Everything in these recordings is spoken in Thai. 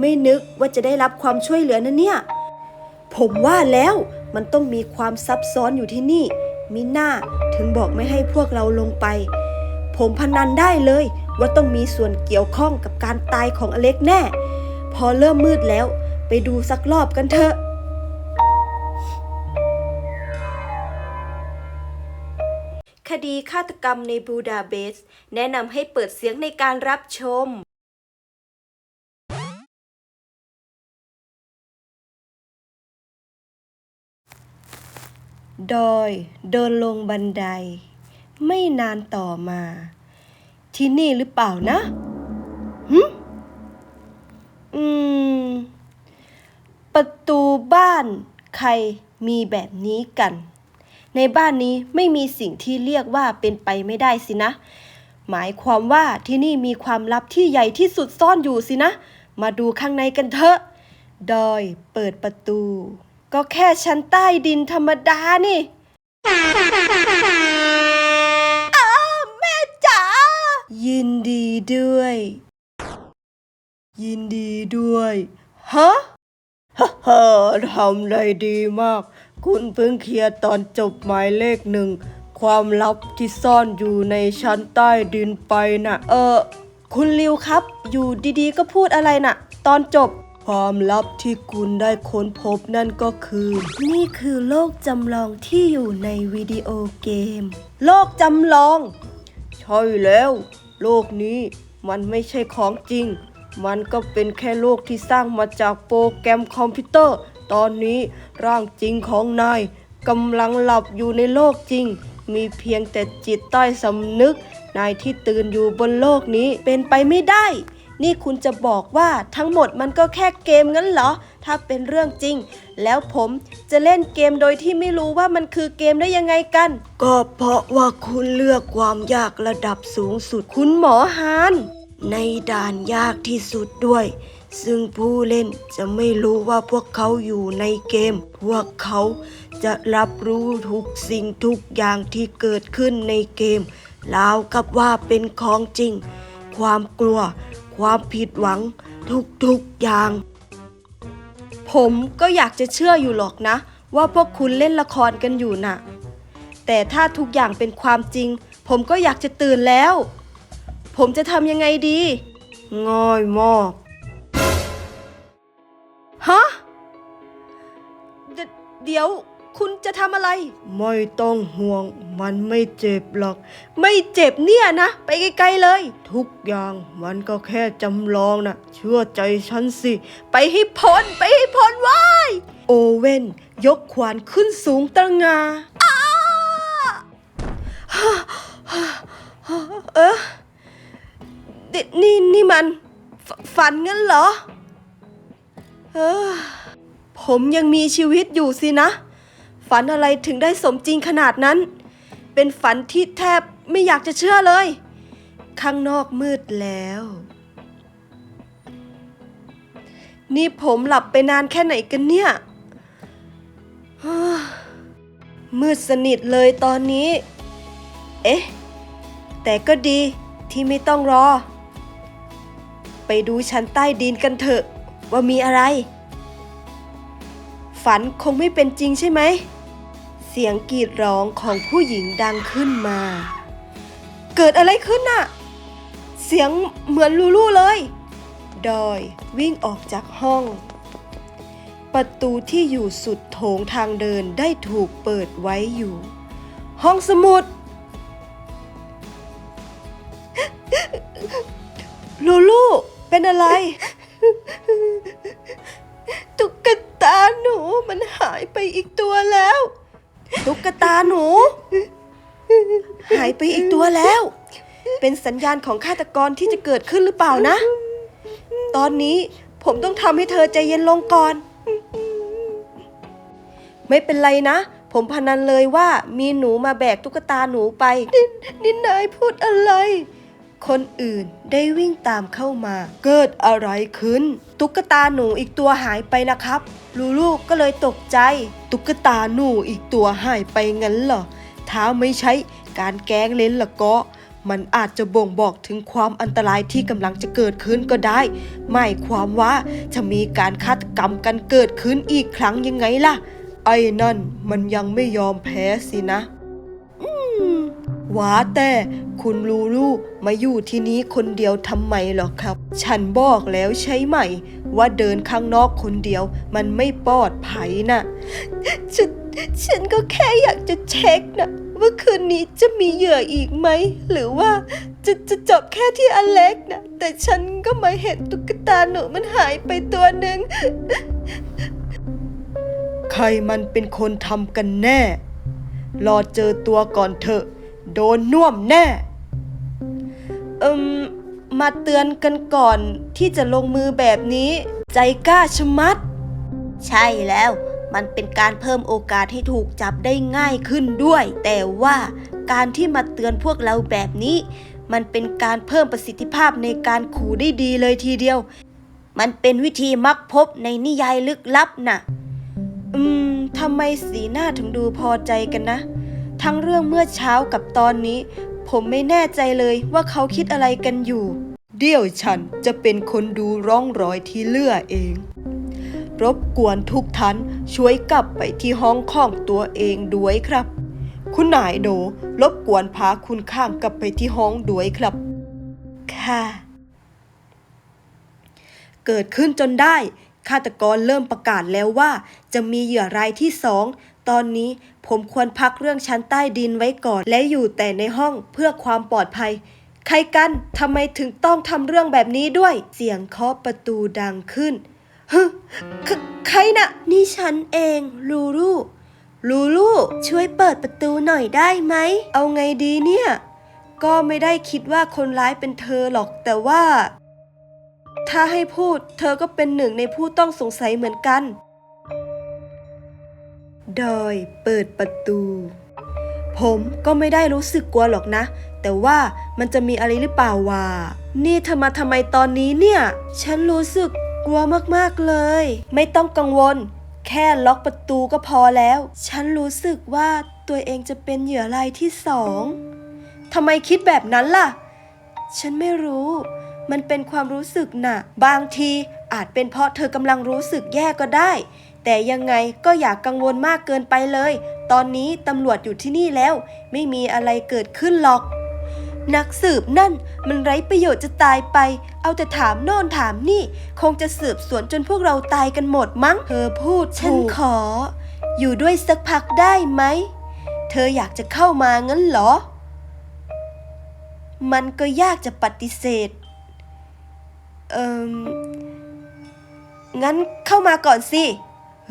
ไม่นึกว่าจะได้รับความช่วยเหลือนะเนี่ย ผมว่าแล้วมันต้องมีความซับซ้อนอยู่ที่นี่ มิน่าถึงบอกไม่ให้พวกเราลงไป ผมพนันได้เลยว่าต้องมีส่วนเกี่ยวข้องกับการตายของอเล็กแน่ พอเริ่มมืดแล้ว ไปดูสักรอบกันเถอะคดีฆาตกรรมในบูดาเบสต์แนะนำให้เปิดเสียงในการรับชม ดอยเดินลงบันได ไม่นานต่อมา ที่นี่หรือเปล่านะหึอืม ประตูบ้านใครมีแบบนี้กัน ในบ้านนี้ไม่มีสิ่งที่เรียกว่าเป็นไปไม่ได้สินะ หมายความว่าที่นี่มีความลับที่ใหญ่ที่สุดซ่อนอยู่สินะ มาดูข้างในกันเถอะ ดอยเปิดประตู ก็แค่ชั้นใต้ดินธรรมดานี่อ้าแม่จ๋า ยินดีด้วย ยินดีด้วย ฮะฮ่าฮ่าทำได้ดีมาก คุณเพิ่งเคลียร์ตอนจบหมายเลขหนึ่ง ความลับที่ซ่อนอยู่ในชั้นใต้ดินไปน่ะ เออ คุณลิวครับ อยู่ดีๆก็พูดอะไรน่ะ ตอนจบ ความลับที่คุณได้ค้นพบนั่นก็คือ นี่คือโลกจำลองที่อยู่ในวิดีโอเกม โลกจำลอง ใช่แล้ว โลกนี้มันไม่ใช่ของจริง มันก็เป็นแค่โลกที่สร้างมาจากโปรแกรมคอมพิวเตอร์ ตอนนี้ร่างจริงของนายกำลังหลับอยู่ในโลกจริง มีเพียงแต่จิตใต้สำนึก นายที่ตื่นอยู่บนโลกนี้เป็นไปไม่ได้ นี่คุณจะบอกว่าทั้งหมดมันก็แค่เกมงั้นเหรอ ถ้าเป็นเรื่องจริง แล้วผมจะเล่นเกมโดยที่ไม่รู้ว่ามันคือเกมได้ยังไงกัน ก็เพราะว่าคุณเลือกความยากระดับสูงสุดคุณหมอฮานในด่านยากที่สุดด้วย ซึ่งผู้เล่นจะไม่รู้ว่าพวกเขาอยู่ในเกม พวกเขาจะรับรู้ทุกสิ่งทุกอย่างที่เกิดขึ้นในเกมราวกับว่าเป็นของจริง ความกลัว ความผิดหวังทุกๆอย่าง ผมก็อยากจะเชื่ออยู่หรอกนะ ว่าพวกคุณเล่นละครกันอยู่น่ะ แต่ถ้าทุกอย่างเป็นความจริง ผมก็อยากจะตื่นแล้ว ผมจะทำยังไงดี ง่ายมากฮะเดี๋ยว คุณจะทำอะไร ไม่ต้องห่วง มันไม่เจ็บหรอก ไม่เจ็บเนี่ยนะ ไปไกลๆเลย ทุกอย่างมันก็แค่จำลองนะเชื่อใจฉันสิ ไปให้พ้น ไปให้พ้นไว้ายโอเว่น ยกขวานขึ้นสูงตระหงาเออนี่นี่นี่มันฝฝันงั้นเหรอ เออ ผมยังมีชีวิตอยู่สินะ ฝันอะไรถึงได้สมจริงขนาดนั้น เป็นฝันที่แทบไม่อยากจะเชื่อเลย ข้างนอกมืดแล้ว นี่ผมหลับไปนานแค่ไหนกันเนี่ยมืดสนิทเลยตอนนี้ เอ๊ะ แต่ก็ดีที่ไม่ต้องรอ ไปดูชั้นใต้ดินกันเถอะว่ามีอะไร ฝันคงไม่เป็นจริงใช่ไหม สียงกรีดร้องของผู้หญิงดังขึ้นมา เกิดอะไรขึ้นน่ะ เสียงเหมือนลูลูเลย ดอยวิ่งออกจากห้อง ประตูที่อยู่สุดโถงทางเดินได้ถูกเปิดไว้อยู่ ห้องสมุด ลูลูเป็นอะไรตุ๊กตาหนูมันหายไปอีกตัวแล้ว ตุ๊กตาหนู หายไปอีกตัวแล้ว เป็นสัญญาณของฆาตกรที่จะเกิดขึ้นหรือเปล่านะ ตอนนี้ผมต้องทำให้เธอใจเย็นลงก่อน ไม่เป็นไรนะ ผมพนันเลยว่ามีหนูมาแบกตุ๊กตาหนูไป นินี่นายพูดอะไร คนอื่นได้วิ่งตามเข้ามา เกิดอะไรขึ้น ตุ๊กตาหนูอีกตัวหายไปนะครับ ลูลูกก็เลยตกใจ ตุ๊กตาหนูอีกตัวหายไปงั้นเหรอถ้าไม่ใช่การแกล้งเล่นละก็มันอาจจะบ่งบอกถึงความอันตรายที่กำลังจะเกิดขึ้นก็ได้ หมายความว่าจะมีการฆาตกรรมกันเกิดขึ้นอีกครั้งยังไงล่ะ ไอ้นั่นมันยังไม่ยอมแพ้สินะ ว่าแต่คุณลูลูมาอยู่ที่นี้คนเดียวทำไมหรอครับ ฉันบอกแล้วใช่ไหม ว่าเดินข้างนอกคนเดียว มันไม่ปลอดภัยน่ะฉันฉันก็แค่อยากจะเช็คนะว่าคืนนี้จะมีเหยื่ออีกไหม หรือว่าจะจะจบแค่ที่อเล็กนะแต่ฉันก็มาเห็นตุ๊กตาหนูมันหายไปตัวหนึ่งใครมันเป็นคนทำกันแน่ รอเจอตัวก่อนเถอะ โดนน่วมแน่ เอิมมาเตือนกันก่อนที่จะลงมือแบบนี้ ใจกล้าชะมัด ใช่แล้ว มันเป็นการเพิ่มโอกาสให้ถูกจับได้ง่ายขึ้นด้วย แต่ว่าการที่มาเตือนพวกเราแบบนี้ มันเป็นการเพิ่มประสิทธิภาพในการขู่ได้ดีเลยทีเดียว มันเป็นวิธีมักพบในนิยายลึกลับน่ะ อืมทำไมสีหน้าถึงดูพอใจกันนะ ทั้งเรื่องเมื่อเช้ากับตอนนี้ ผมไม่แน่ใจเลยว่าเขาคิดอะไรกันอยู่ เดี๋ยวฉันจะเป็นคนดูร่องรอยที่เลื่อเอง รบกวนทุกท่านช่วยกลับไปที่ห้องของตัวเองด้วยครับ คุณนายโด รบกวนพาคุณข้างกลับไปที่ห้องด้วยครับ ค่ะ เกิดขึ้นจนได้ฆาตกรเริ่มประกาศแล้วว่า จะมีเหยื่อรายที่สอง ตอนนี้ผมควรพักเรื่องชั้นใต้ดินไว้ก่อน และอยู่แต่ในห้องเพื่อความปลอดภัย ใครกันทำไมถึงต้องทำเรื่องแบบนี้ด้วย เสียงเคาะประตูดังขึ้นฮึใคใครนะ่ะ นี่ฉันเอง ลูลูลูลูช่วยเปิดประตูหน่อยได้ไหม เอาไงดีเนี่ย ก็ไม่ได้คิดว่าคนร้ายเป็นเธอหรอกแต่ว่า ถ้าให้พูด เธอก็เป็นหนึ่งในผู้ต้องสงสัยเหมือนกัน ดอยเปิดประตู ผมก็ไม่ได้รู้สึกกลัวหรอกนะ แต่ว่ามันจะมีอะไรหรือเปล่าวะนี่เธอมาทำไมตอนนี้เนี่ย ฉันรู้สึกกลัวมากๆเลย ไม่ต้องกังวล แค่ล็อกประตูก็พอแล้ว ฉันรู้สึกว่าตัวเองจะเป็นเหยื่อรายที่สองทำไมคิดแบบนั้นล่ะ ฉันไม่รู้ มันเป็นความรู้สึกน่ะ บางที อาจเป็นเพราะเธอกำลังรู้สึกแย่ก็ได้ แต่ยังไงก็อย่ากกังวลมากเกินไปเลย ตอนนี้ตำรวจอยู่ที่นี่แล้ว ไม่มีอะไรเกิดขึ้นหรอก นักสืบนั่นมันไร้ประโยชน์จะตายไป เอาแต่ถามโน่นถามนี่ คงจะสืบสวนจนพวกเราตายกันหมดมั้ง เธอพูดฉันขอ อยู่ด้วยสักพักได้ไหม เธออยากจะเข้ามางั้นเหรอ มันก็ยากจะปฏิเสธ เอิม งั้นเข้ามาก่อนสิ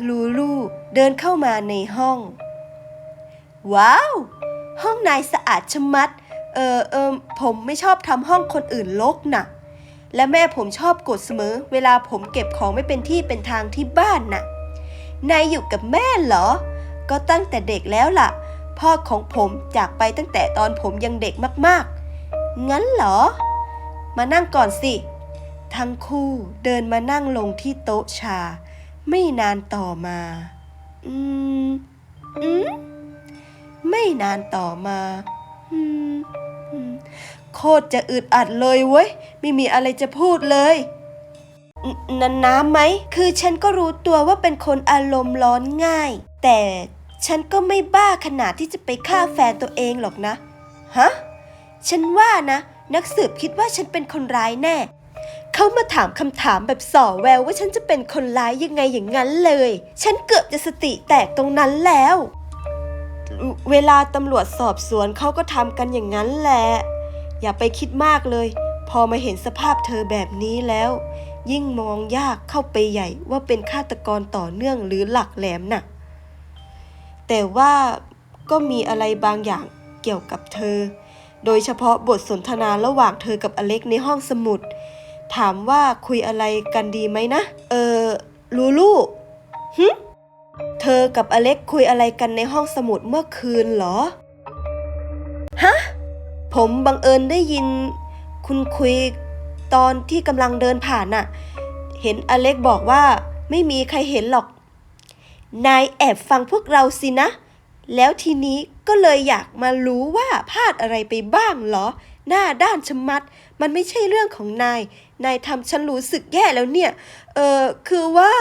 ลูลูเดินเข้ามาในห้อง ว้าว ห้องนายสะอาดชะมัด เออเออผมไม่ชอบทำห้องคนอื่นรกน่ะ และแม่ผมชอบกดเสมอ เวลาผมเก็บของไม่เป็นที่เป็นทางที่บ้านน่ะ นายอยู่กับแม่เหรอ ก็ตั้งแต่เด็กแล้วล่ะ พ่อของผมจากไปตั้งแต่ตอนผมยังเด็กมากๆ งั้นเหรอ มานั่งก่อนสิ ทั้งคู่เดินมานั่งลงที่โต๊ะชา ไม่นานต่อมา อืม อืม ไม่นานต่อมา อืมอืมโคตรจะอึดอัดเลยเว้ย ไม่มีอะไรจะพูดเลยนนันน้ำไหม คือฉันก็รู้ตัวว่าเป็นคนอารมณ์ร้อนง่าย แต่ฉันก็ไม่บ้าขนาดที่จะไปฆ่าแฟนตัวเองหรอกนะ ฮะ ฉันว่านะ นักสืบคิดว่าฉันเป็นคนร้ายแน่ เขามาถามคำถามแบบส่อแววว่าฉันจะเป็นคนร้ายยังไงอย่างนั้นเลย ฉันเกือบจะสติแตกตรงนั้นแล้ว เวลาตำรวจสอบสวนเขาก็ทำกันอย่างนั้นแหละ อย่าไปคิดมากเลย พอมาเห็นสภาพเธอแบบนี้แล้ว ยิ่งมองยากเข้าไปใหญ่ว่าเป็นฆาตกรต่อเนื่องหรือหลักแหลมน่ะ แต่ว่าก็มีอะไรบางอย่างเกี่ยวกับเธอ โดยเฉพาะบทสนทนาระหว่างเธอกับอเล็กในห้องสมุด ถามว่าคุยอะไรกันดีไหมนะ เออ ลูลูหึเธอกับอเล็กคุยอะไรกันในห้องสมุดเมื่อคืนเหรอ ฮะ ผมบังเอิญได้ยิน คุณคุยตอนที่กำลังเดินผ่านน่ะ เห็นอเล็กบอกว่าไม่มีใครเห็นหรอก นายแอบฟังพวกเราสินะ แล้วทีนี้ก็เลยอยากมารู้ว่าพลาดอะไรไปบ้างเหรอ หน้าด้านชะมัด มันไม่ใช่เรื่องของนาย นายทำฉันรู้สึกแย่แล้วเนี่ย เออคือว่า